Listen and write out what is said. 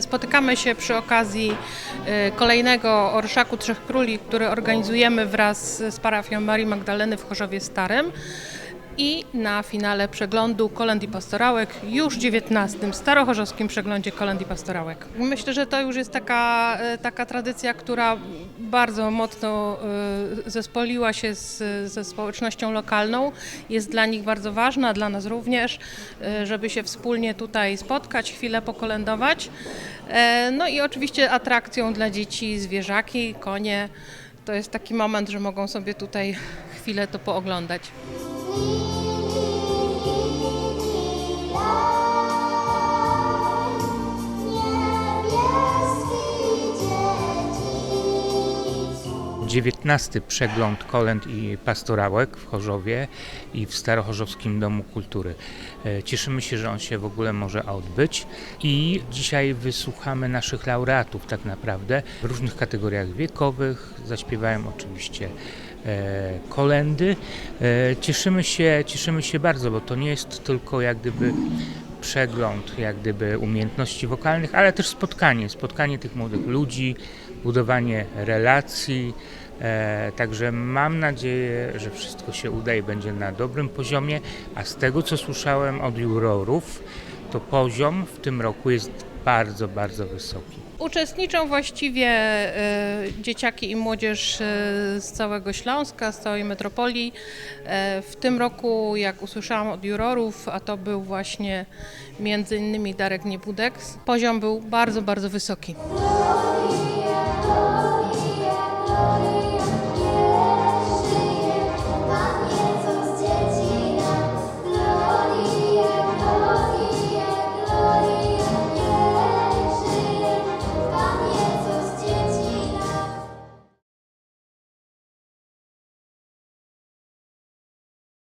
Spotykamy się przy okazji e, kolejnego Orszaku Trzech Króli, który organizujemy wraz z parafią Marii Magdaleny w Chorzowie Starym. I na finale przeglądu Kolęd i Pastorałek, już 19. Starochorzowskim przeglądzie Kolęd i Pastorałek. Myślę, że to już jest taka, e, taka tradycja, która bardzo mocno e, zespoliła się z, ze społecznością lokalną. Jest dla nich bardzo ważna, dla nas również, e, żeby się wspólnie tutaj spotkać, chwilę pokolędować. No i oczywiście atrakcją dla dzieci zwierzaki, konie. To jest taki moment, że mogą sobie tutaj chwilę to pooglądać. you. XIX przegląd kolęd i pastorałek w Chorzowie i w Starochorzowskim Domu Kultury. E, Cieszymy się, że on się w ogóle może odbyć i dzisiaj wysłuchamy naszych laureatów tak naprawdę w różnych kategoriach wiekowych. Zaśpiewają oczywiście e, kolendy. E, Cieszymy się, cieszymy się bardzo, bo to nie jest tylko jak gdyby przegląd jak gdyby umiejętności wokalnych, ale też spotkanie, spotkanie tych młodych ludzi, budowanie relacji. E, także mam nadzieję, że wszystko się uda i będzie na dobrym poziomie, a z tego co słyszałem od jurorów, to poziom w tym roku jest bardzo, bardzo wysoki. Uczestniczą właściwie e, dzieciaki i młodzież e, z całego Śląska, z całej metropolii. E, w tym roku, jak usłyszałam od jurorów, a to był właśnie między innymi Darek Niebudek, poziom był bardzo, bardzo wysoki.